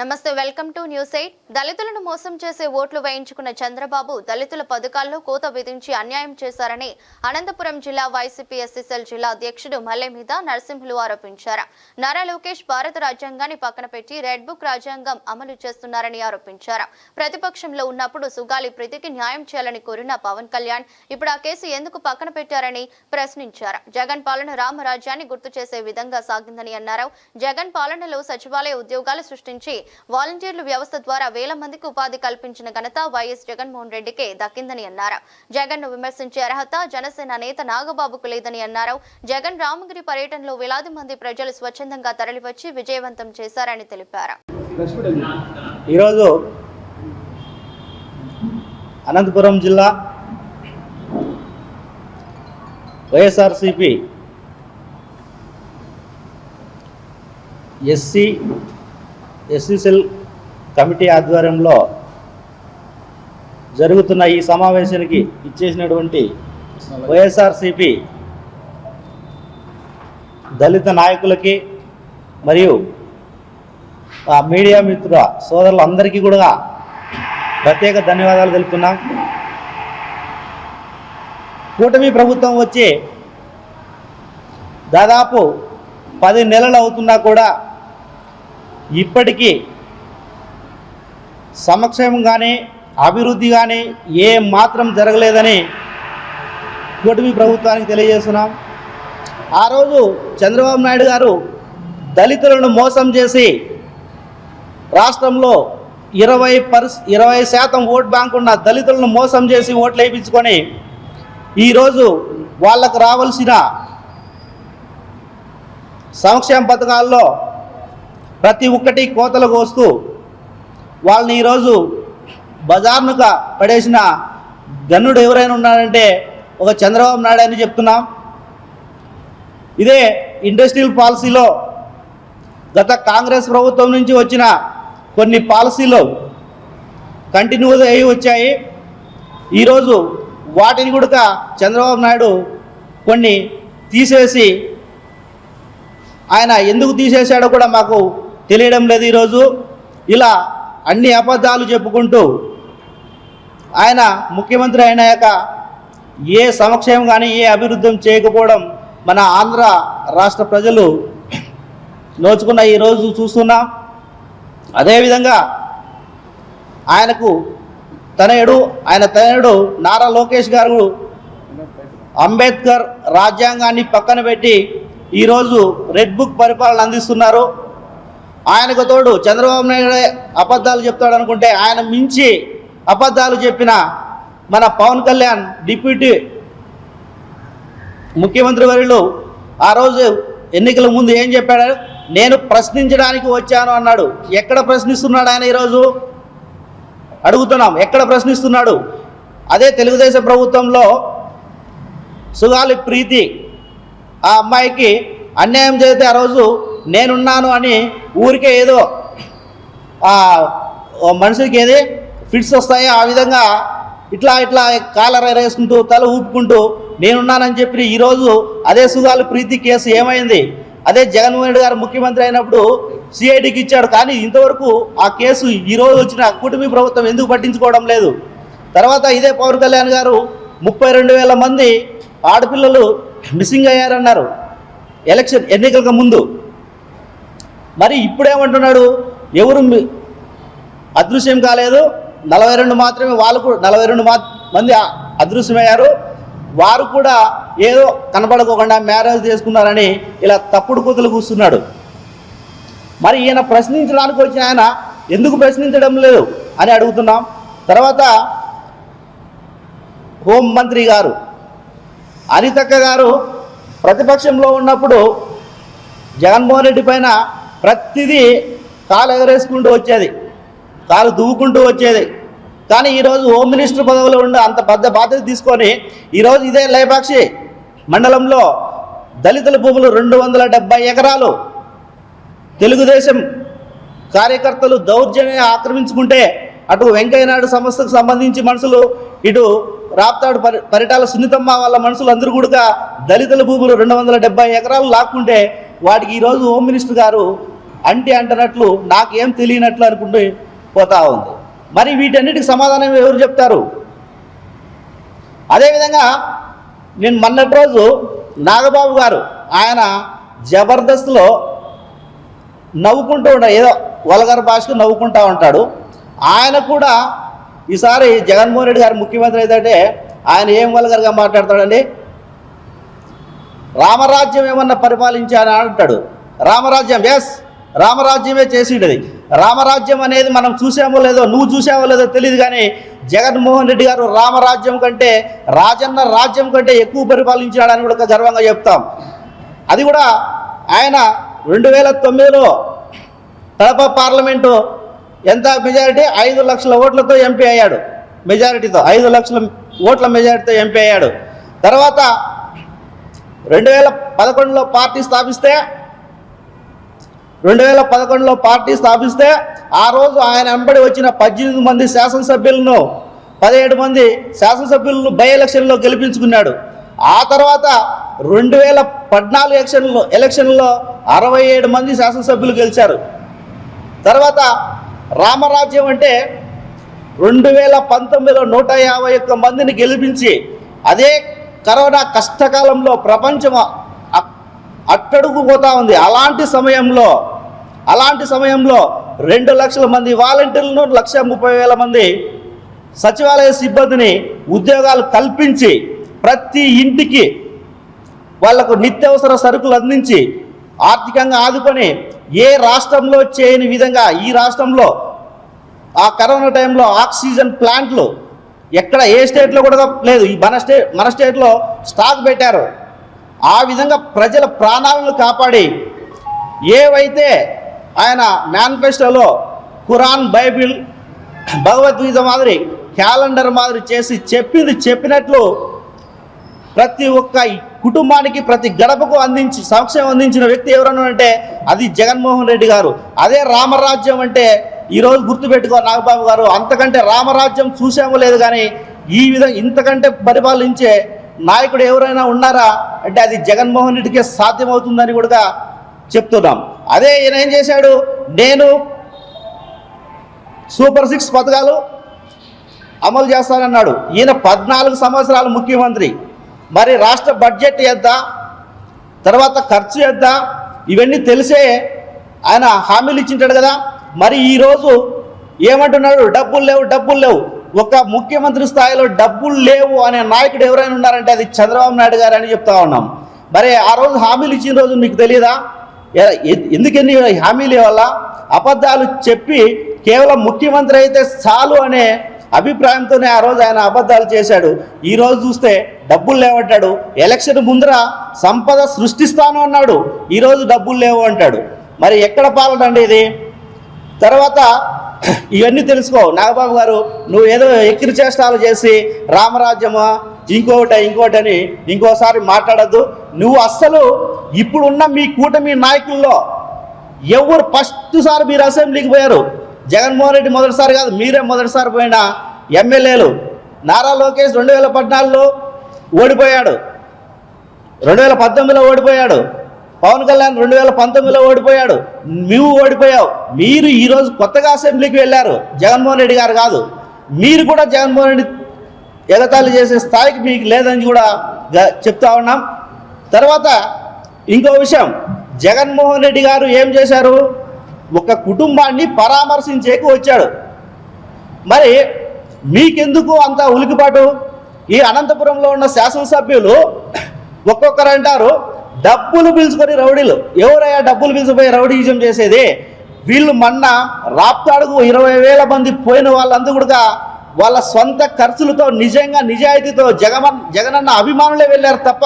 నమస్తే welcome to news eight. దళితులను మోసం చేసే ఓట్లు వేయించుకున్న చంద్రబాబు దళితుల పథకాల్లో కోత విధించి అన్యాయం చేశారని అనంతపురం జిల్లా వైసీపీ ఎస్ఎస్ఎల్ జిల్లా అధ్యక్షుడు మల్లె మీద నరసింహులు ఆరోపించారు. నారా లోకేష్ భారత రాజ్యాంగాన్ని పక్కన పెట్టి రెడ్ బుక్ రాజ్యాంగం అమలు చేస్తున్నారని ఆరోపించారు. ప్రతిపక్షంలో ఉన్నప్పుడు సుగాలి ప్రీతికి న్యాయం చేయాలని కోరిన పవన్ కళ్యాణ్ ఇప్పుడు ఆ కేసు ఎందుకు పక్కన పెట్టారని ప్రశ్నించారు. జగన్ పాలన రామరాజ్యాన్ని గుర్తు చేసే విధంగా సాగిందని అన్నారు. జగన్ పాలనలో సచివాలయ ఉద్యోగాలు సృష్టించి వాలంటీర్లు వ్యవస్థ ద్వారా వేల మందికి ఉపాధి కల్పించిన ఘనత వైఎస్ జగన్మోహన్ రెడ్డికే దక్కిందని అన్నారు. జగన్ను విమర్శించే అర్హత జనసేన నేత నాగబాబుకు లేదని అన్నారు. జగన్ రామగిరి పర్యటనలో వేలాది మంది ప్రజలు స్వచ్ఛందంగా తరలివచ్చి విజయవంతం చేశారని తెలిపారు. ఈరోజు అనంతపురం జిల్లా వైఎస్ఆర్సిపి ఎస్సీ ఎస్సీసెల్ కమిటీ ఆధ్వర్యంలో జరుగుతున్న ఈ సమావేశానికి ఇచ్చేసినటువంటి వైఎస్ఆర్సిపి దళిత నాయకులకి మరియు ఆ మీడియా మిత్రుల సోదరులందరికీ కూడా ప్రత్యేక ధన్యవాదాలు తెలుపుతున్నాం. కూటమి ప్రభుత్వం వచ్చి దాదాపు పది నెలలు అవుతున్నా కూడా ఇప్పటికీ సంక్షేమం కానీ అభివృద్ధి కానీ ఏ మాత్రం జరగలేదని కూటమి ప్రభుత్వానికి తెలియజేస్తున్నాం. ఆ రోజు చంద్రబాబు నాయుడు గారు దళితులను మోసం చేసి రాష్ట్రంలో ఇరవై పర్స్ ఇరవై శాతం ఓట్ బ్యాంక్ ఉన్న దళితులను మోసం చేసి ఓట్లు వేయించుకొని ఈరోజు వాళ్ళకు రావాల్సిన సంక్షేమ పథకాల్లో ప్రతి ఒక్కటి కోతలు కోస్తూ వాళ్ళని ఈరోజు బజార్నుగా పడేసిన గన్నుడు ఎవరైనా ఉన్నారంటే ఒక చంద్రబాబు నాయుడు అని చెప్తున్నాం. ఇదే ఇండస్ట్రియల్ పాలసీలో గత కాంగ్రెస్ ప్రభుత్వం నుంచి వచ్చిన కొన్ని పాలసీలు కంటిన్యూగా అయి వచ్చాయి. ఈరోజు వాటిని కూడా చంద్రబాబు నాయుడు కొన్ని తీసేసి ఆయన ఎందుకు తీసేశాడో కూడా మాకు తెలియడం లేదు ఈరోజు. ఇలా అన్ని అబద్ధాలు చెప్పుకుంటూ ఆయన ముఖ్యమంత్రి అయినాక ఏ సంక్షేమం కానీ ఏ అభివృద్ధి చేయకపోవడం మన ఆంధ్ర రాష్ట్ర ప్రజలు నోచుకున్న ఈరోజు చూస్తున్నాం. అదేవిధంగా ఆయనకు తనయుడు ఆయన తనయుడు నారా లోకేష్ గారు అంబేద్కర్ రాజ్యాంగాన్ని పక్కన పెట్టి ఈరోజు రెడ్ బుక్ పరిపాలన అందిస్తున్నారు. ఆయనకు తోడు చంద్రబాబు నాయుడు అబద్ధాలు చెప్తాడు అనుకుంటే ఆయన మించి అబద్ధాలు చెప్పిన మన పవన్ కళ్యాణ్ డిప్యూటీ ముఖ్యమంత్రి వర్యులు ఆ రోజు ఎన్నికల ముందు ఏం చెప్పాడు? నేను ప్రశ్నించడానికి వచ్చాను అన్నాడు. ఎక్కడ ప్రశ్నిస్తున్నాడు ఆయన ఈరోజు? అడుగుతున్నాం. ఎక్కడ ప్రశ్నిస్తున్నాడు? అదే తెలుగుదేశం ప్రభుత్వంలో సుగాలి ప్రీతి ఆ అమ్మాయికి అన్యాయం చేస్తే ఆ రోజు నేనున్నాను అని ఊరికే ఏదో మనుషులకి మనిషికి ఏది ఫిట్స్ వస్తాయి ఆ విధంగా ఇట్లా ఇట్లా కాలర్ వేసుకుంటూ తల ఊపుకుంటూ నేనున్నానని చెప్పి ఈరోజు అదే సుధాలు ప్రీతి కేసు ఏమైంది? అదే జగన్మోహన్ రెడ్డి గారు ముఖ్యమంత్రి అయినప్పుడు సిఐడికి ఇచ్చాడు. కానీ ఇంతవరకు ఆ కేసు ఈరోజు వచ్చిన కూటమి ప్రభుత్వం ఎందుకు పట్టించుకోవడం లేదు? తర్వాత ఇదే పవన్ కళ్యాణ్ గారు ముప్పై రెండు వేల మంది ఆడపిల్లలు మిస్సింగ్ అయ్యారన్నారు. ఎలక్షన్ ఎన్నికలకు ముందు. మరి ఇప్పుడేమంటున్నాడు? ఎవరు అదృశ్యం కాలేదు. నలభై రెండు మాత్రమే వాళ్ళు కూడా నలభై రెండు మంది అదృశ్యమయ్యారు. వారు కూడా ఏదో కనపడకోకుండా మ్యారేజ్ చేసుకున్నారని ఇలా తప్పుడు కూతులు కూస్తున్నాడు. మరి ఈయన ప్రశ్నించడానికి వచ్చిన ఆయన ఎందుకు ప్రశ్నించడం లేదు అని అడుగుతున్నాం. తర్వాత హోంమంత్రి గారు అనితక్క గారు ప్రతిపక్షంలో ఉన్నప్పుడు జగన్మోహన్ రెడ్డి పైన ప్రతిదీ కాలు ఎగరేసుకుంటూ వచ్చేది. కాలు దువ్వుకుంటూ వచ్చేది. కానీ ఈరోజు హోమ్ మినిస్టర్ పదవిలో ఉండి అంత పెద్ద బాధ్యత తీసుకొని ఈరోజు ఇదే లేపాక్షి మండలంలో దళితుల భూములు రెండు వందల డెబ్బై ఎకరాలు. తెలుగుదేశం కార్యకర్తలు దౌర్జన్యం ఆక్రమించుకుంటే అటు వెంకయ్యనాయుడు సంస్థకు సంబంధించి మనుషులు ఇటు రాప్తాడు పరి పరిటాల సున్నితమ్మ వాళ్ళ మనుషులు అందరూ కూడా దళితుల భూములు రెండు వందల డెబ్బై ఎకరాలు లాక్కుంటే వాటికి ఈరోజు హోమ్ మినిస్టర్ గారు అంటే అంటున్నట్లు నాకేం తెలియనట్లు అనుకుంటూ పోతా ఉంది. మరి వీటన్నిటికి సమాధానం ఎవరు చెప్తారు? అదేవిధంగా నేను మొన్నటి రోజు నాగబాబు గారు ఆయన జబర్దస్త్లో నవ్వుకుంటూ ఉంటాడు ఏదో వలగర్ భాషకు నవ్వుకుంటూ ఉంటాడు. ఆయన కూడా ఈసారి జగన్మోహన్ రెడ్డి గారు ముఖ్యమంత్రి అయితే ఆయన ఏం వలగర్గా మాట్లాడతాడండి? రామరాజ్యం ఏమన్నా పరిపాలించానా అంటాడు. రామరాజ్యం ఎస్ రామరాజ్యమే చేసిండేది. రామరాజ్యం అనేది మనం చూసామో లేదో నువ్వు చూసావో లేదో తెలియదు కానీ జగన్మోహన్ రెడ్డి గారు రామరాజ్యం కంటే రాజన్న రాజ్యం కంటే ఎక్కువ పరిపాలించాడని కూడా గర్వంగా చెప్తాం. అది కూడా ఆయన రెండు వేల తొమ్మిదిలో కడప పార్లమెంటు ఎంత మెజారిటీ? ఐదు లక్షల ఓట్లతో ఎంపీ అయ్యాడు. మెజారిటీతో ఐదు లక్షల ఓట్ల మెజారిటీతో ఎంపీ అయ్యాడు. తర్వాత రెండు వేల పదకొండులో పార్టీ స్థాపిస్తే రెండు వేల పదకొండులో పార్టీ స్థాపిస్తే ఆ రోజు ఆయన వెంబడి వచ్చిన పద్దెనిమిది మంది శాసనసభ్యులను పదిహేడు మంది శాసనసభ్యులను బై ఎలక్షన్లో గెలిపించుకున్నాడు. ఆ తర్వాత రెండు వేల పద్నాలుగు ఎలక్షన్లో ఎలక్షన్లో అరవై ఏడు మంది శాసనసభ్యులు గెలిచారు. తర్వాత రామరాజ్యం అంటే రెండు వేల పంతొమ్మిదిలో నూట యాభై ఒక్క మందిని గెలిపించి అదే కరోనా కష్టకాలంలో ప్రపంచం అ- అట్టడుగు పోతా ఉంది. అలాంటి సమయంలో అలాంటి సమయంలో రెండు లక్షల మంది వాలంటీర్లను లక్ష ముప్పై వేల మంది సచివాలయ సిబ్బందిని ఉద్యోగాలు కల్పించి ప్రతి ఇంటికి వాళ్ళకు నిత్యావసర సరుకులు అందించి ఆర్థికంగా ఆదుకొని ఏ రాష్ట్రంలో చేయని విధంగా ఈ రాష్ట్రంలో ఆ కరోనా టైంలో ఆక్సిజన్ ప్లాంట్లు ఎక్కడ ఏ స్టేట్లో కూడా లేదు. ఈ మన స్టే మన స్టేట్లో స్టాక్ పెట్టారు. ఆ విధంగా ప్రజల ప్రాణాలను కాపాడి ఏవైతే ఆయన మేనిఫెస్టోలో ఖురాన్ బైబిల్ భగవద్గీత మాదిరి క్యాలెండర్ మాదిరి చేసి చెప్పింది చెప్పినట్లు ప్రతి ఒక్క కుటుంబానికి ప్రతి గడపకు అందించి సంక్షేమం అందించిన వ్యక్తి ఎవరన్నా అంటే అది జగన్మోహన్ రెడ్డి గారు. అదే రామరాజ్యం అంటే ఈరోజు గుర్తుపెట్టుకో నాగబాబు గారు అంతకంటే రామరాజ్యం చూసామో లేదు కానీ ఈ విధంగా ఇంతకంటే పరిపాలించే నాయకుడు ఎవరైనా ఉన్నారా? అంటే అది జగన్మోహన్ రెడ్డికే సాధ్యమవుతుందని కూడా చెప్తున్నాం. అదే ఈయన ఏం చేశాడు? నేను సూపర్ సిక్స్ పథకాలు అమలు చేస్తానన్నాడు. ఈయన పద్నాలుగు సంవత్సరాలు ముఖ్యమంత్రి. మరి రాష్ట్ర బడ్జెట్ ఎంత? తర్వాత ఖర్చు ఎంత? ఇవన్నీ తెలిసే ఆయన హామీలు ఇచ్చింటాడు కదా. మరి ఈరోజు ఏమంటున్నాడు? డబ్బులు లేవు డబ్బులు లేవు. ఒక ముఖ్యమంత్రి స్థాయిలో డబ్బులు లేవు అనే నాయకుడు ఎవరైనా ఉన్నారంటే అది చంద్రబాబు నాయుడు గారు అని చెప్తా ఉన్నాం. మరి ఆ రోజు హామీలు ఇచ్చిన రోజు మీకు తెలియదా ఎందుకని హామీలు వల్ల అబద్ధాలు చెప్పి కేవలం ముఖ్యమంత్రి అయితే చాలు అనే అభిప్రాయంతోనే ఆ రోజు ఆయన అబద్ధాలు చేశాడు. ఈరోజు చూస్తే డబ్బులు లేవంటాడు ఎలక్షన్ ముందర సంపద సృష్టిస్తాను అన్నాడు. ఈరోజు డబ్బులు లేవు అంటాడు. మరి ఎక్కడ పాలనండి ఇది? తర్వాత ఇవన్నీ తెలుసుకో. నాగబాబు గారు నువ్వు ఏదో ఎక్కిరి చేష్టాలు చేసి రామరాజ్యమా ఇంకోట ఇంకోటి అని ఇంకోసారి మాట్లాడద్దు. నువ్వు అస్సలు ఇప్పుడున్న మీ కూటమి నాయకుల్లో ఎవరు ఫస్ట్ సారి మీరు అసెంబ్లీకి పోయారు? జగన్మోహన్ రెడ్డి మొదటిసారి కాదు మీరే మొదటిసారి పోయిన ఎమ్మెల్యేలు. నారా లోకేష్ రెండు వేల పద్నాలుగులో ఓడిపోయాడు. రెండు వేల పద్దెనిమిదిలో ఓడిపోయాడు. పవన్ కళ్యాణ్ రెండు వేల పంతొమ్మిదిలో ఓడిపోయాడు. నువ్వు ఓడిపోయావు. మీరు ఈరోజు కొత్తగా అసెంబ్లీకి వెళ్ళారు. జగన్మోహన్ రెడ్డి గారు కాదు. మీరు కూడా జగన్మోహన్ రెడ్డి ఎగతాళి చేసే స్థాయికి మీకు లేదని కూడా చెప్తా ఉన్నాం. తర్వాత ఇంకో విషయం. జగన్మోహన్ రెడ్డి గారు ఏం చేశారు? ఒక కుటుంబాన్ని పరామర్శించేకి వచ్చాడు. మరి మీకెందుకు అంత ఉలికిపాటు? ఈ అనంతపురంలో ఉన్న శాసనసభ్యులు ఒక్కొక్కరు అంటారు డబ్బులు పిలుచుకొని రౌడీలు. ఎవరయ్యా డబ్బులు పిలిచిపోయి రౌడీజం చేసేది? వీళ్ళు మొన్న రాప్తాడుకు ఇరవై వేల మంది పోయిన వాళ్ళందరూ కూడా వాళ్ళ సొంత ఖర్చులతో నిజంగా నిజాయితీతో జగమన్ జగనన్న అభిమానులే వెళ్ళారు తప్ప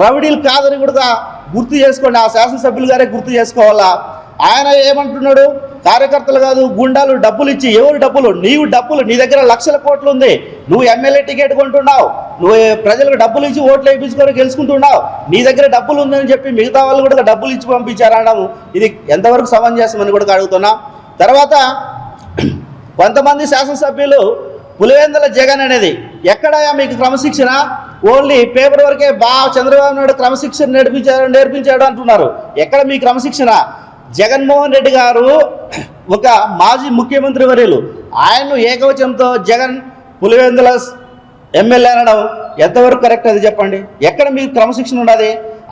రౌడీలు కాదని కూడా గుర్తు చేసుకోండి. ఆ శాసనసభ్యులు గారే గుర్తు చేసుకోవాలా? ఆయన ఏమంటున్నాడు? కార్యకర్తలు కాదు గుండాలు డబ్బులు ఇచ్చి ఎవరు డబ్బులు? నీవు డబ్బులు నీ దగ్గర లక్షల కోట్లు ఉంది. నువ్వు ఎమ్మెల్యే టికెట్ కొంటున్నావు. నువ్వు ప్రజలకు డబ్బులు ఇచ్చి ఓట్లు వేయించుకొని గెలుచుకుంటున్నావు. నీ దగ్గర డబ్బులు ఉందని చెప్పి మిగతా వాళ్ళు కూడా డబ్బులు ఇచ్చి పంపించారనడం ఇది ఎంతవరకు సమంజసమని కూడా అడుగుతున్నా. తర్వాత కొంతమంది శాసనసభ్యులు పులివెందుల జగన్ అనేది ఎక్కడయా మీకు క్రమశిక్షణ? ఓన్లీ పేపర్ వరకే బా చంద్రబాబు నాయుడు క్రమశిక్షణ నేర్పించాడు నేర్పించాడు అంటున్నారు. ఎక్కడ మీ క్రమశిక్షణ? జగన్మోహన్ రెడ్డి గారు ఒక మాజీ ముఖ్యమంత్రి వర్యులు. ఆయన్ను ఏకవచనంతో జగన్ పులివెందుల ఎమ్మెల్యే అనడం ఎంతవరకు కరెక్ట్ అది చెప్పండి? ఎక్కడ మీకు క్రమశిక్షణ ఉండదు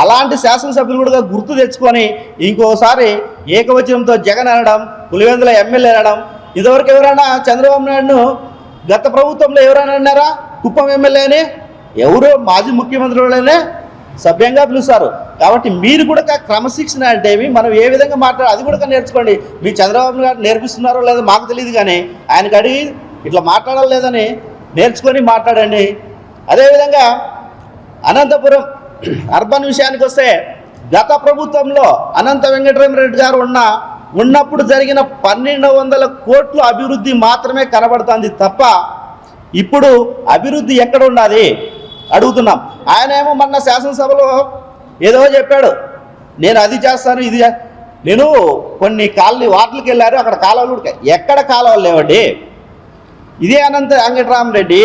అలాంటి శాసనసభ్యులు కూడా గుర్తు తెచ్చుకొని ఇంకోసారి ఏకవచనంతో జగన్ అనడం పులివెందుల ఎమ్మెల్యే అనడం. ఇదివరకు ఎవరైనా చంద్రబాబు నాయుడును గత ప్రభుత్వంలో ఎవరైనా అన్నారా? కుప్పం ఎమ్మెల్యే అని ఎవరో? మాజీ ముఖ్యమంత్రి వాళ్ళనే? సభ్యంగా పిలుస్తారు. కాబట్టి మీరు కూడా క్రమశిక్షణ అంటే ఏమి? మనం ఏ విధంగా మాట్లాడాలి అది కూడా నేర్చుకోండి. మీ చంద్రబాబు గారు నేర్పిస్తున్నారో లేదో మాకు తెలియదు కానీ ఆయనకు అడిగి ఇట్లా మాట్లాడాలి లేదని నేర్చుకొని మాట్లాడండి. అదేవిధంగా అనంతపురం అర్బన్ విషయానికి వస్తే గత ప్రభుత్వంలో అనంత వెంకటరామరెడ్డి గారు ఉన్న ఉన్నప్పుడు జరిగిన పన్నెండు వందల కోట్ల అభివృద్ధి మాత్రమే కనబడుతుంది తప్ప ఇప్పుడు అభివృద్ధి ఎక్కడ ఉన్నది? అడుగుతున్నాం. ఆయన ఏమో మొన్న శాసనసభలో ఏదో చెప్పాడు. నేను అది చేస్తాను ఇది నేను కొన్ని కాలనీ వార్డులకు వెళ్ళారు అక్కడ కాలువలు ఎక్కడ కాలువలు లేవండి? ఇదే అనంత వెంకటరామరెడ్డి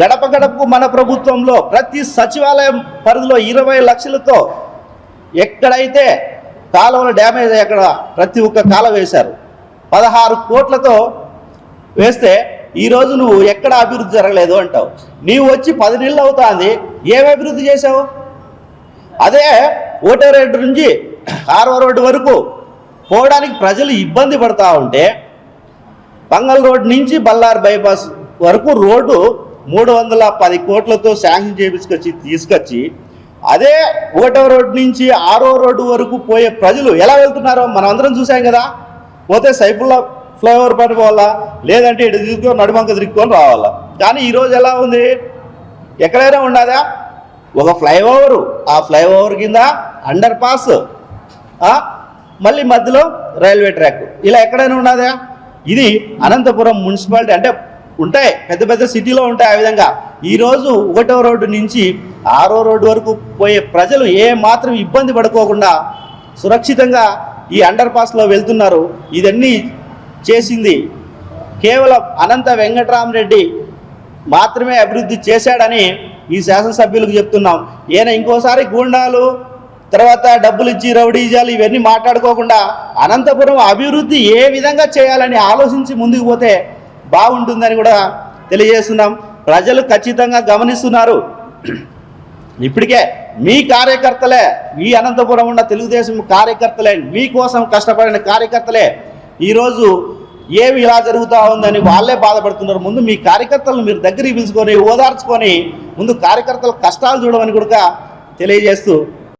గడప గడపకు మన ప్రభుత్వంలో ప్రతి సచివాలయం పరిధిలో ఇరవై లక్షలతో ఎక్కడైతే కాలువలు డ్యామేజ్ అయ్యి అక్కడ ప్రతి ఒక్క కాలువ వేశారు. పదహారు కోట్లతో వేస్తే ఈరోజు నువ్వు ఎక్కడ అభివృద్ధి జరగలేదు అంటావు. నీవు వచ్చి పది నెలలు అవుతుంది ఏం అభివృద్ధి చేసావు అదే ఓటో రోడ్డు నుంచి ఆరో రోడ్డు వరకు పోవడానికి ప్రజలు ఇబ్బంది పడతా ఉంటే పంగల్ రోడ్ నుంచి బల్లార్ బైపాస్ వరకు రోడ్డు మూడు వందల పది కోట్లతో శాంక్షన్ చేపించుకొచ్చి తీసుకొచ్చి అదే ఒకటో రోడ్డు నుంచి ఆరో రోడ్డు వరకు పోయే ప్రజలు ఎలా వెళ్తున్నారో మనం అందరం చూసాం కదా. పోతే సైఫుల్లా ఫ్లైఓవర్ పట్టుకోవాలా లేదంటే ఇటు తిరుగుకొని నడుమంక దిక్కుని రావాలా? కానీ ఈరోజు ఎలా ఉంది? ఎక్కడైనా ఉండదా? ఒక ఫ్లైఓవరు. ఆ ఫ్లైఓవర్ కింద అండర్ పాస్. మళ్ళీ మధ్యలో రైల్వే ట్రాక్. ఇలా ఎక్కడైనా ఉన్నదా ఇది అనంతపురం మున్సిపాలిటీ అంటే ఉంటాయి. పెద్ద పెద్ద సిటీలో ఉంటాయి ఆ విధంగా. ఈరోజు ఒకటో రోడ్డు నుంచి ఆరో రోడ్డు వరకు పోయే ప్రజలు ఏ మాత్రం ఇబ్బంది పడుకోకుండా సురక్షితంగా ఈ అండర్ పాస్లో వెళ్తున్నారు. ఇదన్నీ చేసింది. కేవలం అనంత వెంకటరామరెడ్డి మాత్రమే అభివృద్ధి చేశాడని ఈ శాసనసభ్యులకు చెప్తున్నాం. ఈయన ఇంకోసారి గూండాలు తర్వాత డబ్బులు ఇచ్చి రౌడీజాలు ఇవన్నీ మాట్లాడుకోకుండా అనంతపురం అభివృద్ధి ఏ విధంగా చేయాలని ఆలోచించి ముందుకు పోతే బాగుంటుందని కూడా తెలియజేస్తున్నాం. ప్రజలు ఖచ్చితంగా గమనిస్తున్నారు. ఇప్పటికే మీ కార్యకర్తలే మీ అనంతపురం ఉన్న తెలుగుదేశం కార్యకర్తలే మీకోసం కష్టపడిన కార్యకర్తలే ఈరోజు ఏమి ఇలా జరుగుతూ ఉందని వాళ్ళే బాధపడుతున్నారు. ముందు మీ కార్యకర్తలను మీరు దగ్గరికి పిలుచుకొని ఓదార్చుకొని ముందు కార్యకర్తల కష్టాలు చూడమని కూడా తెలియజేస్తూ